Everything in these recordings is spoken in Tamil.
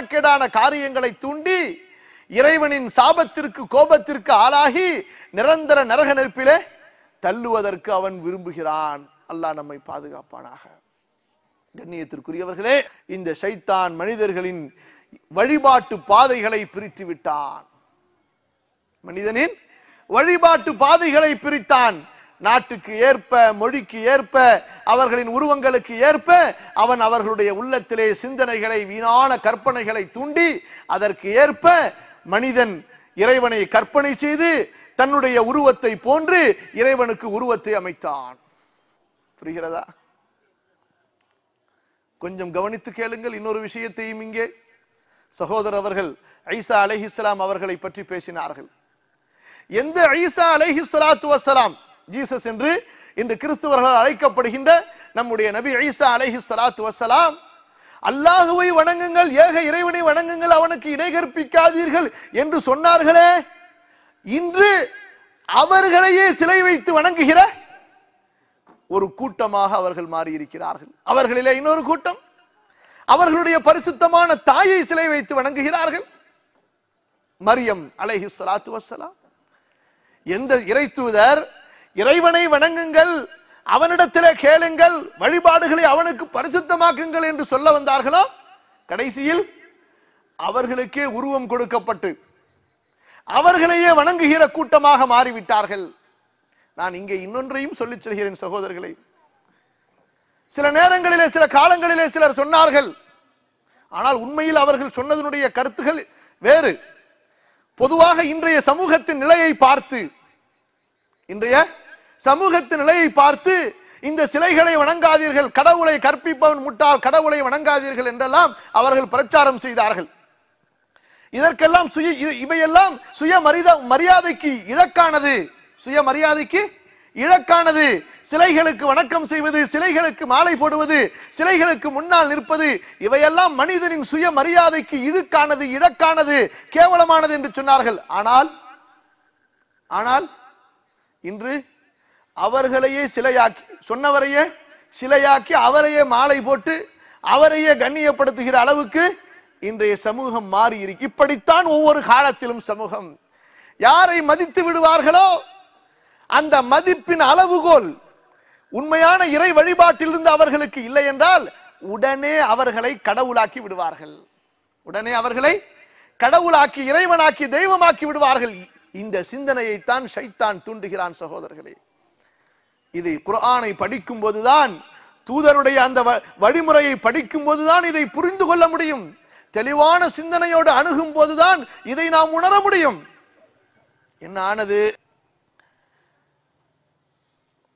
மானக்கேடான காரியங்களை தூண்டி இறைவனின் சாபத்திற்கு கோபத்திற்கு ஆளாகி நிரந்தர நரக நெருப்பிலே தள்ளுவதற்கு அவன் விரும்புகிறான். அல்லாஹ் நம்மை பாதுகாப்பானாக. கண்ணியத்திற்குரியவர்களே இந்த சைத்தான் மனிதர்களின் வழிபாட்டு பாதைகளை பிரித்து விட்டான் மனிதனின் வழிபாட்டு பாதைகளை பிரித்தான். நாட்டுக்கு ஏற்ப மொழிக்கு ஏற்ப அவர்களின் உருவங்களுக்கு ஏற்ப அவன் அவர்களுடைய உள்ளத்திலே சிந்தனைகளை வீணான கற்பனைகளை தூண்டி அதற்கு ஏற்ப மனிதன் இறைவனை கற்பனை செய்து தன்னுடைய உருவத்தை போன்று இறைவனுக்கு உருவத்தை அமைத்தான். புரிகிறதா? கொஞ்சம் கவனித்து கேளுங்கள் இன்னொரு விஷயத்தையும் இங்கே. சகோதரர் அவர்கள் ஐசா அலைஹிஸ்ஸலாம் அவர்களை பற்றி பேசினார்கள். எந்த ஐசா அலைஹி ஸலாத்து ஜீசஸ் என்று இன்று கிறிஸ்தவர்கள் அழைக்கப்படுகின்ற நம்முடைய நபி ஈசா அலைஹி சலாத்து வசலாம் அல்லாஹுவை வணங்குங்கள் ஏக இறைவனை வணங்குங்கள் அவனுக்கு இணை கற்பிக்காதீர்கள் என்று சொன்னார்களே. இன்று அவர்களையே சிலை வைத்து வணங்குகிற ஒரு கூட்டமாக அவர்கள் மாறியிருக்கிறார்கள். அவர்களிலே இன்னொரு கூட்டம். அவர்களுடைய பரிசுத்தமான தாயை சிலை வைத்து வணங்குகிறார்கள். மரியம் அலைஹி சலாத்து வசலாம் எந்த இறை தூதர் இறைவனை வணங்குங்கள் அவனிடத்திலே கேளுங்கள் வழிபாடுகளை அவனுக்கு பரிசுத்தமாக்குங்கள் என்று சொல்ல வந்தார்களோ? கடைசியில் அவர்களுக்கே உருவம் கொடுக்கப்பட்டு அவர்களையே வணங்குகிற கூட்டமாக மாறிவிட்டார்கள். நான் இங்கே இன்னொன்றையும் சொல்லிச் செல்கிறேன் சகோதரர்களை. சில நேரங்களிலே சில காலங்களிலே சிலர் சொன்னார்கள் ஆனால் உண்மையில் அவர்கள் சொன்னதனுடைய கருத்துகள் வேறு. பொதுவாக இன்றைய சமூகத்தின் நிலையை பார்த்து இன்றைய சமூகத்தின் நிலையை பார்த்து இந்த சிலைகளை வணங்காதீர்கள் கடவுளை கற்பிப்பவன் முட்டாள் கடவுளை வணங்காதீர்கள் என்றெல்லாம் அவர்கள் பிரச்சாரம் செய்தார்கள். இதற்கெல்லாம் சுய இவையெல்லாம் சுய மரியாதைக்கு இழக்கானது சுய மரியாதைக்கு இழக்கானது சிலைகளுக்கு வணக்கம் செய்வது சிலைகளுக்கு மாலை போடுவது சிலைகளுக்கு முன்னால் நிற்பது இவையெல்லாம் மனிதனின் சுய மரியாதைக்கு இழுக்கானது இழக்கானது கேவலமானது என்று சொன்னார்கள். ஆனால் ஆனால் இன்று அவர்களையே சிலையாக்கி சொன்னவரையே சிலையாக்கி அவரையே மாலை போட்டு அவரையே கண்ணியப்படுத்துகிற அளவுக்கு இன்றைய சமூகம் மாறி இருக்கு. இப்படித்தான் ஒவ்வொரு காலத்திலும் சமூகம். யாரை மதித்து விடுவார்களோ அந்த மதிப்பின் அளவுகோல் உண்மையான இறை வழிபாட்டிலிருந்து அவர்களுக்கு இல்லை என்றால் உடனே அவர்களை கடவுளாக்கி விடுவார்கள். உடனே அவர்களை கடவுளாக்கி இறைவனாக்கி தெய்வமாக்கி விடுவார்கள். இந்த சிந்தனையைத்தான் ஷைத்தான் தூண்டுகிறான் சகோதரர்களே. இதை குரானை படிக்கும் போதுதான் தூதருடைய அந்த வ- வழிமுறையை படிக்கும் போதுதான் இதை புரிந்து கொள்ள முடியும். தெளிவான சிந்தனையோடு அணுகும் போதுதான் இதை நாம் உணர முடியும். என்ன ஆனது?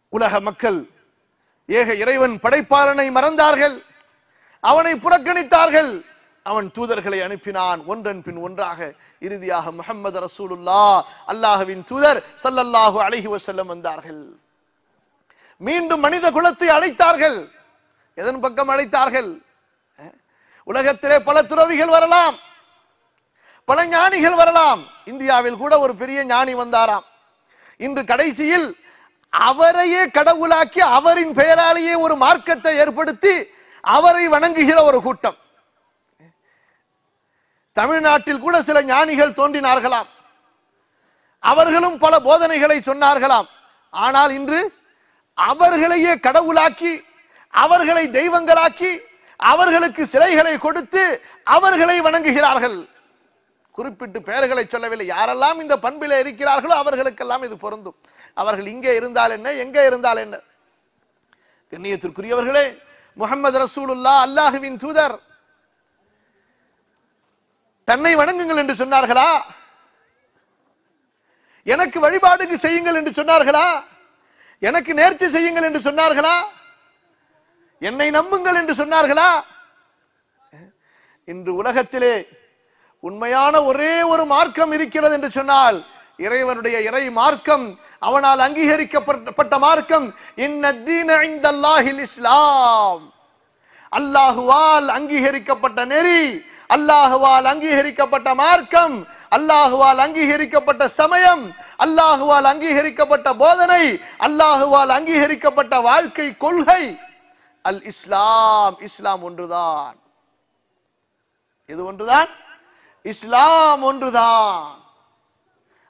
உலக மக்கள் ஏக இறைவன் படைப்பாளனை மறந்தார்கள். அவனை புறக்கணித்தார்கள். அவன் தூதர்களை அனுப்பினான். ஒன்றன் பின் ஒன்றாக இறுதியாக முகமது ரசூலுல்லா அல்லாஹுவின் தூதர் சல்லல்லாஹு அழகி வசல்லம் வந்தார்கள். மீண்டும் மனித குலத்தை அழைத்தார்கள் எதன் பக்கம் அழைத்தார்கள் உலகத்திலே பல துறவிகள் வரலாம். பல ஞானிகள் வரலாம். இந்தியாவில் கூட ஒரு பெரிய ஞானி வந்தாராம். இன்று கடைசியில் அவரையே கடவுளாக்கி அவரின் பெயராலேயே ஒரு மார்க்கத்தை ஏற்படுத்தி அவரை வணங்குகிற ஒரு கூட்டம். தமிழ்நாட்டில் கூட சில ஞானிகள் தோன்றினார்களாம். அவர்களும் பல போதனைகளை சொன்னார்களாம். ஆனால் இன்று அவர்களையே கடவுளாக்கி அவர்களை தெய்வங்களாக்கி அவர்களுக்கு சிலைகளை கொடுத்து அவர்களை வணங்குகிறார்கள். குறிப்பிட்டு பெயர்களை சொல்லவில்லை. யாரெல்லாம் இந்த பண்பில் இருக்கிறார்களோ அவர்களுக்கெல்லாம் இது பொருந்தும். அவர்கள் இங்கே இருந்தால் என்ன எங்கே இருந்தால் என்ன? கண்ணியத்திற்குரியவர்களே முகமது ரசூலுல்லா அல்லாஹுவின் தூதர் தன்னை வணங்குங்கள் என்று சொன்னார்களா? எனக்கு வழிபாடுக்கு செய்யுங்கள் என்று சொன்னார்களா? எனக்கு நேர்ச்சி செய்யுங்கள் என்று சொன்னார்களா? என்னை நம்புங்கள் என்று சொன்னார்களா? இன்று உலகத்திலே உண்மையான ஒரே ஒரு மார்க்கம் இருக்கிறது என்று சொன்னால் இறைவனுடைய இறை மார்க்கம் அவனால் அங்கீகரிக்கப்பட்ட மார்க்கம் இஸ்லாம். அல்லாஹுவால் அங்கீகரிக்கப்பட்ட நெறி அல்லாஹுவால் அங்கீகரிக்கப்பட்ட மார்க்கம் அல்லாஹுவால் அங்கீகரிக்கப்பட்ட சமயம் அல்லாஹுவால் அங்கீகரிக்கப்பட்ட போதனை அல்லாஹுவால் அங்கீகரிக்கப்பட்ட வாழ்க்கை கொள்கை. அல் இஸ்லாம் இஸ்லாம் ஒன்றுதான். இது ஒன்றுதான்? இஸ்லாம் ஒன்றுதான்.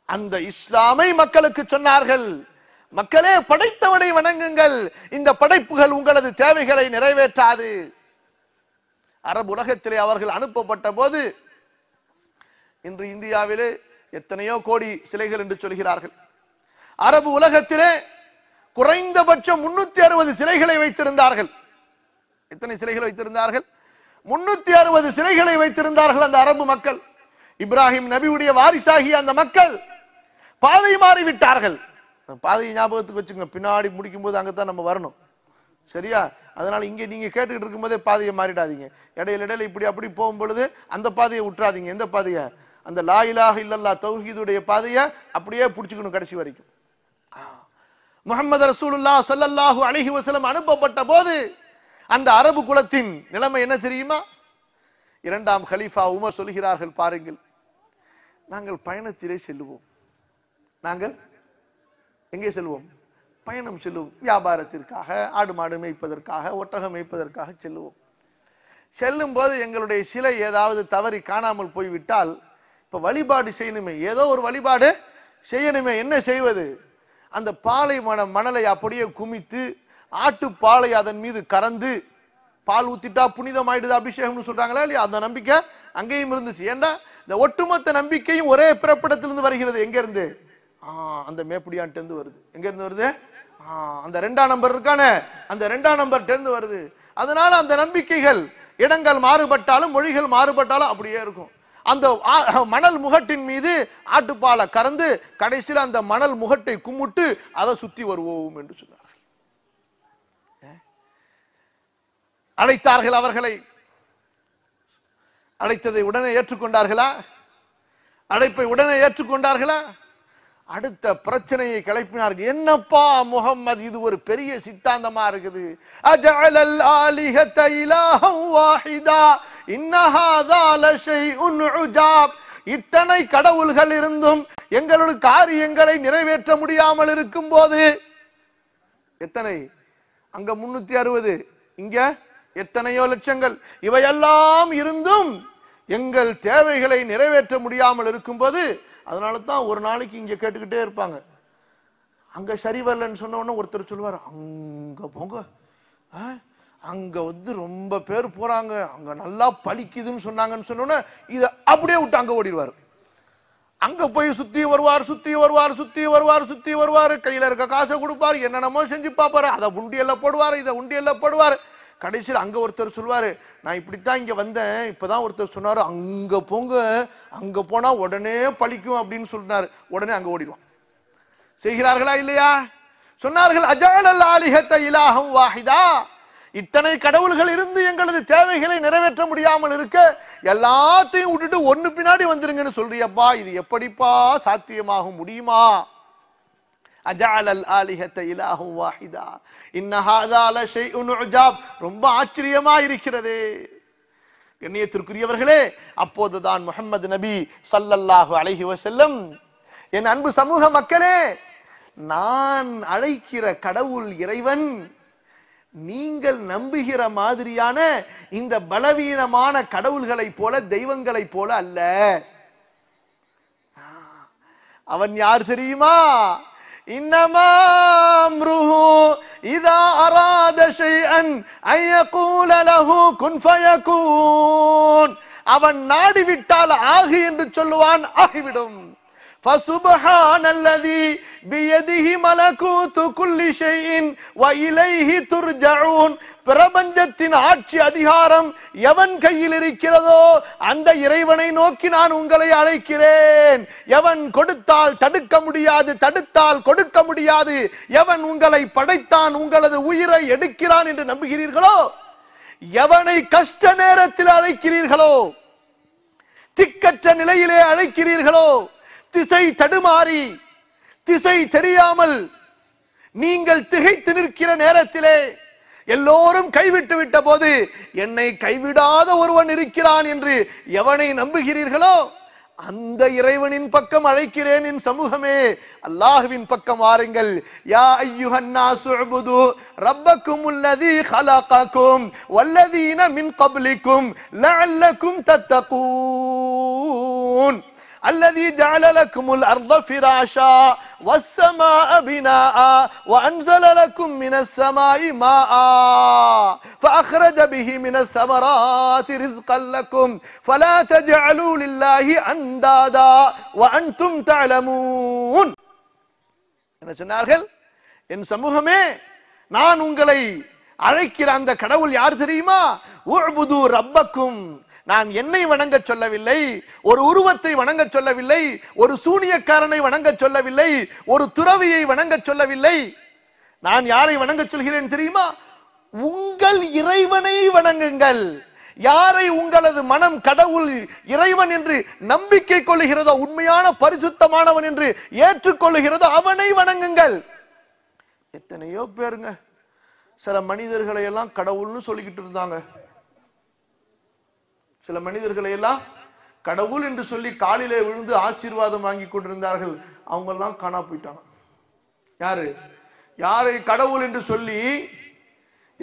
அந்த இஸ்லாமை மக்களுக்கு சொன்னார்கள். மக்களே படைத்தவனை வணங்குங்கள். இந்த படைப்புகள் உங்களது தேவைகளை நிறைவேற்றாது. அரபு உலகத்திலே அவர்கள் அனுப்பப்பட்ட போது இன்று இந்தியாவிலே எத்தனையோ கோடி சிலைகள் என்று சொல்கிறார்கள். அரபு உலகத்திலே குறைந்தபட்சம் முன்னூத்தி அறுபது சிலைகளை வைத்திருந்தார்கள். எத்தனை சிலைகள் வைத்திருந்தார்கள்? முன்னூத்தி அறுபது சிலைகளை வைத்திருந்தார்கள் அந்த அரபு மக்கள். இப்ராஹிம் நபியுடைய வாரிசாகிய அந்த மக்கள் பாதை மாறி விட்டார்கள் பாதையை ஞாபகத்துக்கு வச்சுங்க பின்னாடி முடிக்கும் போது அங்கதான் நம்ம வரணும். சரியா? அதனால் இங்கே நீங்கள் கேட்டுக்கிட்டு இருக்கும்போதே பாதையை மாறிடாதீங்க. இடையில இடையில இப்படி அப்படி போகும் பொழுது அந்த பாதையை விட்டுறாதீங்க எந்த பாதையை? அந்த லா இல்லல்லா தௌஹீதுடைய பாதையை அப்படியே பிடிச்சிக்கணும் கடைசி வரைக்கும். முகமது ரசூலுல்லா சல்லல்லாஹு அழகி வசலம் அனுப்பப்பட்ட போது அந்த அரபு குலத்தின் நிலைமை என்ன தெரியுமா? இரண்டாம் ஹலீஃபா உமர் சொல்கிறார்கள் பாருங்கள். நாங்கள் பயணத்திலே செல்லுவோம். நாங்கள் எங்கே செல்வோம்? பயணம் செல்லுவோம். வியாபாரத்திற்காக ஆடு மாடு மேய்ப்பதற்காக ஒட்டகம் மேய்ப்பதற்காக செல்லுவோம். செல்லும் போது எங்களுடைய சிலை ஏதாவது தவறி காணாமல் போய்விட்டால் இப்போ வழிபாடு செய்யணுமே. ஏதோ ஒரு வழிபாடு செய்யணுமே. என்ன செய்வது? அந்த பாலைவன மணலை அப்படியே குமித்து ஆட்டு பாலை அதன் மீது கறந்து பால் ஊத்திட்டா புனிதமாயிடுது அபிஷேகம்னு சொல்றாங்களா இல்லையா? அந்த நம்பிக்கை அங்கேயும் இருந்துச்சு. ஏண்டா? இந்த ஒட்டுமொத்த நம்பிக்கையும் ஒரே பிறப்பிடத்திலிருந்து வருகிறது. எங்க இருந்து ஆ, அந்த மேப்படியான்ட்டு இருந்து வருது. எங்க இருந்து வருது? அந்த ரெண்டாம் நம்பர் இருக்கானே அந்த ரெண்டாம் நம்பர் இருந்து வருது. அதனால அந்த நம்பிக்கைகள் இடங்கள் மாறுபட்டாலும் மொழிகள் மாறுபட்டாலும் அப்படியே இருக்கும். அந்த மணல் முகட்டின் மீது ஆட்டுப்பாலை கறந்து கடைசியில் அந்த மணல் முகட்டை கும்பிட்டு அதை சுத்தி வருவோம் என்று சொன்னார்கள். அழைத்தார்கள் அவர்களை. அழைத்ததை உடனே ஏற்றுக்கொண்டார்களா? அழைப்பை உடனே ஏற்றுக்கொண்டார்களா? அடுத்த பிரச்சனையை கிளப்பினார்கள். என்னப்பா முகம்மது இது ஒரு பெரிய சித்தாந்தமா இருக்குது. அஜஅலல் ஆலிஹத இலாஹம் வாஹிதா இன்ன லஷைஉன் உஜாப். இத்தனை கடவுள்கள் இருந்தும் எங்களுடைய காரியங்களை நிறைவேற்ற முடியாமல் இருக்கும் போது எத்தனை? அங்க முன்னூத்தி அறுபது. இங்க எத்தனையோ லட்சங்கள். இவையெல்லாம் இருந்தும் எங்கள் தேவைகளை நிறைவேற்ற முடியாமல் இருக்கும்போது அதனால தான் ஒரு நாளைக்கு இங்கே கேட்டுக்கிட்டே இருப்பாங்க. அங்கே சரி வரலன்னு சொன்ன உடனே ஒருத்தர் சொல்லுவார் அங்கே போங்க. ஆ, வந்து ரொம்ப பேர் போகிறாங்க அங்கே நல்லா பழிக்குதுன்னு சொன்னாங்கன்னு சொன்னோன்னே இதை அப்படியே விட்டு அங்கே ஓடிடுவார். அங்கே போய் சுற்றி வருவார் சுற்றி வருவார் சுற்றி வருவார் சுற்றி வருவார். கையில் இருக்க காசை கொடுப்பாரு என்னென்னமோ செஞ்சு பார்ப்பாரு. அதை உண்டியல்ல போடுவார் இதை உண்டியல்ல போடுவார். கடைசியில் அங்கே ஒருத்தர் சொல்லுவார் நான் இப்படித்தான் இங்கே வந்தேன் இப்போ தான் ஒருத்தர் சொன்னார் அங்கே போங்க அங்கே போனால் உடனே பழிக்கும் அப்படின்னு சொன்னார் உடனே அங்கே ஓடிடுவான். செய்கிறார்களா இல்லையா? சொன்னார்கள் அஜாலல் ஆலிஹத்த இலாஹம் வாஹிதா. இத்தனை கடவுள்கள் இருந்து எங்களது தேவைகளை நிறைவேற்ற முடியாமல் இருக்க எல்லாத்தையும் விட்டுட்டு ஒன்று பின்னாடி வந்துருங்கன்னு சொல்றியப்பா இது எப்படிப்பா சாத்தியமாக முடியுமா? அஜாலல் ஆலிஹத்த இலாஹம் வாஹிதா. இன்ன ஹாதா உஜாப். ரொம்ப ஆச்சரியமா இருக்கிறதே கண்ணியத்திற்குரியவர்களே அப்போதுதான் முகமது நபி சல்லல்லாஹு அழகி வசல்லம் என் அன்பு சமூக மக்களே நான் அழைக்கிற கடவுள் இறைவன் நீங்கள் நம்புகிற மாதிரியான இந்த பலவீனமான கடவுள்களைப் போல தெய்வங்களைப் போல அல்ல. அவன் யார் தெரியுமா? இன்னமா அம்ருஹு இதா அராத ஷைஅன் அன் யகூல லஹு குன் ஃபயகூன் அவன் நாடிவிட்டால் ஆகு என்று சொல்லுவான் ஆகிவிடும். فسبحان الذي بيده ملكوت كل شيء وإليه ترجعون பிரபஞ்சத்தின் ஆட்சி அதிகாரம் எவன் கையில் இருக்கிறதோ அந்த இறைவனை நோக்கி நான் உங்களை அழைக்கிறேன் எவன் கொடுத்தால் தடுக்க முடியாது தடுத்தால் கொடுக்க முடியாது எவன் உங்களை படைத்தான் உங்களது உயிரை எடுக்கிறான் என்று நம்புகிறீர்களோ எவனை கஷ்ட நேரத்தில் அழைக்கிறீர்களோ திக்கற்ற நிலையிலே அழைக்கிறீர்களோ திசை தடுமாறி திசை தெரியாமல் நீங்கள் திகைத்து நிற்கிற நேரத்திலே எல்லோரும் கைவிட்டு விட்ட போது என்னை கைவிடாத ஒருவன் இருக்கிறான் என்று எவனை நம்புகிறீர்களோ அந்த இறைவனின் பக்கம் அழைக்கிறேன் என் சமூகமே அல்லாஹுவின் பக்கம் வாருங்கள். யா ஐயுஹன்னா சுஅபுது ரப்பக்கும் உள்ளதி ஹலாக்காக்கும் வல்லதீன மின் கப்லிக்கும் லஅல்லக்கும் தத்தகூன். الذي جعل لكم الأرض فراشا والسماء بناء وأنزل لكم من السماء ماء فأخرج به من الثمرات رزقا لكم فلا تجعلوا لله أندادا وأنتم تعلمون என்ன சொன்னார்கள் என் சமூகமே நான் உங்களை அழைக்கிற அந்த கடவுள் யார் தெரியுமா உஅ்புது ரப்பக்கும் நான் என்னை வணங்க சொல்லவில்லை ஒரு உருவத்தை வணங்க சொல்லவில்லை ஒரு சூனியக்காரனை வணங்க சொல்லவில்லை ஒரு துறவியை வணங்க சொல்லவில்லை. நான் யாரை வணங்க சொல்கிறேன் தெரியுமா? உங்கள் இறைவனை வணங்குங்கள். யாரை உங்களது மனம் கடவுள் இறைவன் என்று நம்பிக்கை கொள்ளுகிறதோ உண்மையான பரிசுத்தமானவன் என்று ஏற்றுக்கொள்ளுகிறதோ அவனை வணங்குங்கள். எத்தனையோ பேருங்க சில மனிதர்களை எல்லாம் கடவுள்னு சொல்லிக்கிட்டு இருந்தாங்க. சில மனிதர்களை எல்லாம் கடவுள் என்று சொல்லி காலிலே விழுந்து ஆசீர்வாதம் வாங்கி கொண்டிருந்தார்கள். அவங்கெல்லாம் காணா போயிட்டாங்க. யாரு? யாரை கடவுள் என்று சொல்லி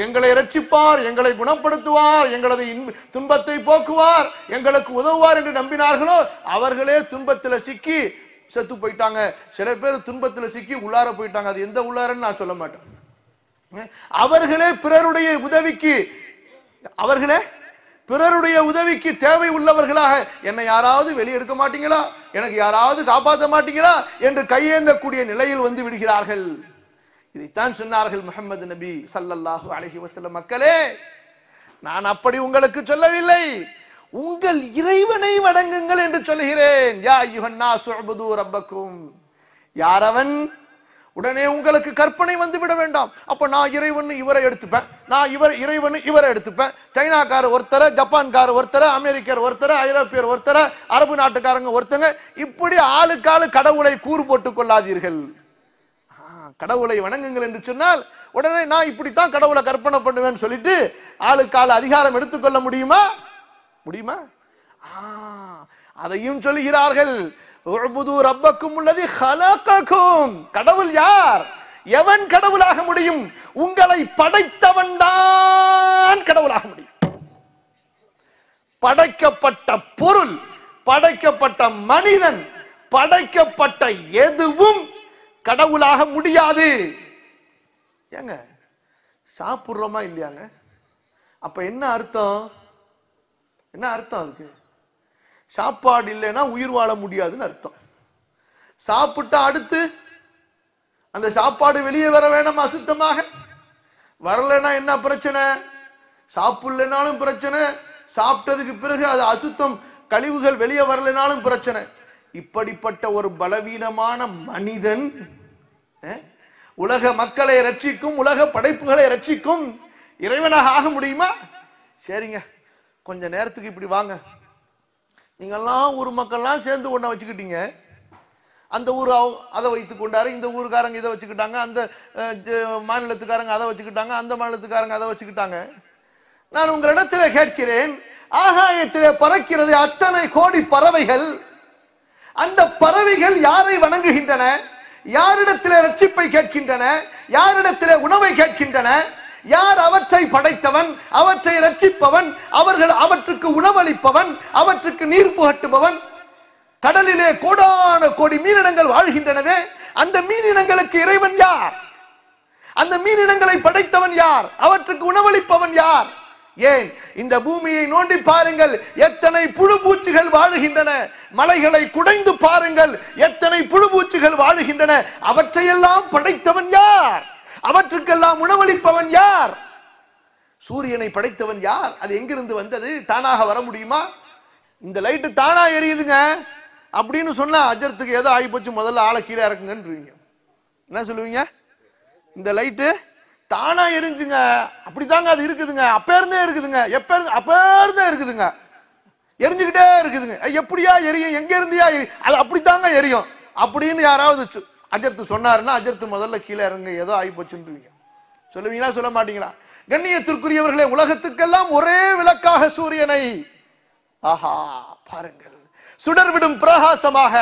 எங்களை ரட்சிப்பார் எங்களை குணப்படுத்துவார் எங்களது துன்பத்தை போக்குவார் எங்களுக்கு உதவுவார் என்று நம்பினார்களோ அவர்களே துன்பத்தில் சிக்கி செத்து போயிட்டாங்க. சில பேர் துன்பத்தில் சிக்கி உள்ளார போயிட்டாங்க. அது எந்த உள்ளாரன்னு நான் சொல்ல மாட்டேன். அவர்களே பிறருடைய உதவிக்கு அவர்களே பிறருடைய உதவிக்கு தேவை உள்ளவர்களாக என்னை யாராவது வெளியெடுக்க மாட்டீங்களா? எனக்கு யாராவது காப்பாற்ற மாட்டீங்களா? என்று கையேந்தக்கூடிய நிலையில் வந்து விடுகிறார்கள். இதைத்தான் சொன்னார்கள் முகமது நபி சல்லல்லாஹு அலைஹி வசல்ல மக்களே நான் அப்படி உங்களுக்கு சொல்லவில்லை. உங்கள் இறைவனை வணங்குங்கள் என்று சொல்கிறேன் யா யுகன்னா சுபது ரப்பக்கும். யாரவன் உடனே உங்களுக்கு கற்பனை வந்து விட வேண்டாம். அப்ப நான் இறைவன் இவரை எடுத்துப்பேன். நான் இவர் இறைவன் இவரை எடுத்துப்பேன். சைனாக்கார ஒருத்தரை ஜப்பான்கார ஒருத்தரை அமெரிக்கர் ஒருத்தரை ஐரோப்பியர் ஒருத்தரை அரபு நாட்டுக்காரங்க ஒருத்தங்க இப்படி ஆளுக்காளு கடவுளை கூறு போட்டுக் கொள்ளாதீர்கள். கடவுளை வணங்குங்கள் என்று சொன்னால் உடனே நான் இப்படித்தான் கடவுளை கற்பனை பண்ணுவேன்னு சொல்லிட்டு ஆளுக்கால அதிகாரம் எடுத்துக்கொள்ள முடியுமா? முடியுமா? ஆ, அதையும் சொல்கிறார்கள் ரப்பக்கும் உள்ளது ஹலகக்கும் கடவுள் யார்? எவன் கடவுளாக முடியும்? உங்களை படைத்தவன் தான் கடவுளாக முடியும். படைக்கப்பட்ட பொருள் படைக்கப்பட்ட மனிதன் படைக்கப்பட்ட எதுவும் கடவுளாக முடியாது. ஏங்க சாப்பிடுறோமா இல்லையாங்க? அப்ப என்ன அர்த்தம்? என்ன அர்த்தம் அதுக்கு? சாப்பாடு இல்லைன்னா உயிர் வாழ முடியாதுன்னு அர்த்தம். சாப்பிட்டா அடுத்து அந்த சாப்பாடு வெளியே வர வேணாம் அசுத்தமாக. வரலைன்னா என்ன பிரச்சனை? சாப்பிடலனாலும் பிரச்சனை. சாப்பிட்டதுக்கு பிறகு அது அசுத்தம். கழிவுகள் வெளியே வரலைனாலும் பிரச்சனை. இப்படிப்பட்ட ஒரு பலவீனமான மனிதன் உலக மக்களை ரட்சிக்கும் உலக படைப்புகளை ரட்சிக்கும் இறைவனாக ஆக முடியுமா? சரிங்க. கொஞ்ச நேரத்துக்கு இப்படி வாங்க. நீங்கெல்லாம் ஊர் மக்கள்லாம் சேர்ந்து ஒன்றை வச்சுக்கிட்டீங்க. அந்த ஊர் அவ- அதை வைத்துக் கொண்டாரு. இந்த ஊருக்காரங்க இதை வச்சுக்கிட்டாங்க. அந்த மாநிலத்துக்காரங்க அதை வச்சுக்கிட்டாங்க. அந்த மாநிலத்துக்காரங்க அதை வச்சுக்கிட்டாங்க. நான் உங்களிடத்தில் கேட்கிறேன். ஆகாயத்திலே பறக்கிறது அத்தனை கோடி பறவைகள். அந்த பறவைகள் யாரை வணங்குகின்றன? யாரிடத்திலே ரட்சிப்பை கேட்கின்றன? யாரிடத்திலே உணவை கேட்கின்றன? யார் அவற்றை படைத்தவன் அவற்றை ரட்சிப்பவன் அவர்கள் அவற்றுக்கு உணவளிப்பவன் அவற்றுக்கு நீர் புகட்டுபவன்? கடலிலே கோடான கோடி மீனினங்கள் வாழ்கின்றனவே அந்த மீனினங்களுக்கு இறைவன் யார்? அந்த மீனினங்களை படைத்தவன் யார்? அவற்றுக்கு உணவளிப்பவன் யார்? ஏன்? இந்த பூமியை நோண்டி பாருங்கள் எத்தனை புழு பூச்சிகள் வாழுகின்றன. மலைகளை குடைந்து பாருங்கள் எத்தனை புழு பூச்சிகள் வாழுகின்றன. அவற்றையெல்லாம் படைத்தவன் யார்? அவற்றுக்கெல்லாம் உணவளிப்பவன் யார்? சூரியனை படைத்தவன் யார்? அது எங்கிருந்து வந்தது? தானாக வர முடியுமா? இந்த லைட்டு தானா எரியுதுங்க. அப்படின்னு சொன்னா அஜரத்துக்கு ஏதோ ஆகிப்போச்சு முதல்ல ஆளை கீழே இறக்குங்கன்றீங்க. என்ன சொல்லுவீங்க? இந்த லைட்டு தானா எரிஞ்சுங்க. அப்படித்தாங்க அது இருக்குதுங்க. அப்ப இருந்தே இருக்குதுங்க. எப்ப இருந்து அப்ப இருந்தே இருக்குதுங்க. எரிஞ்சுக்கிட்டே இருக்குதுங்க. எப்படியா எரியும்? எங்க இருந்தியா எரியும் அது அப்படித்தாங்க எரியும். அப்படின்னு யாராவது அஜர்த்து சொன்னாருன்னா அஜர்த்து முதல்ல கீழே இறங்க ஏதோ ஆகி போச்சுன்றீங்க. சொல்லுவீங்களா சொல்ல மாட்டீங்களா? கண்ணியத்திற்குரியவர்களே உலகத்துக்கெல்லாம் ஒரே விளக்காக சூரியனை. ஆஹா பாருங்கள். சுடர்விடும் பிரகாசமாக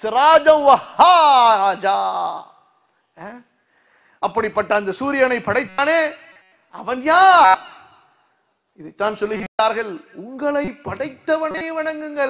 சிராஜம் அப்படிப்பட்ட அந்த சூரியனை படைத்தானே அவன் யார்? இதைத்தான் சொல்லுகிறார்கள் உங்களை படைத்தவனை வணங்குங்கள்.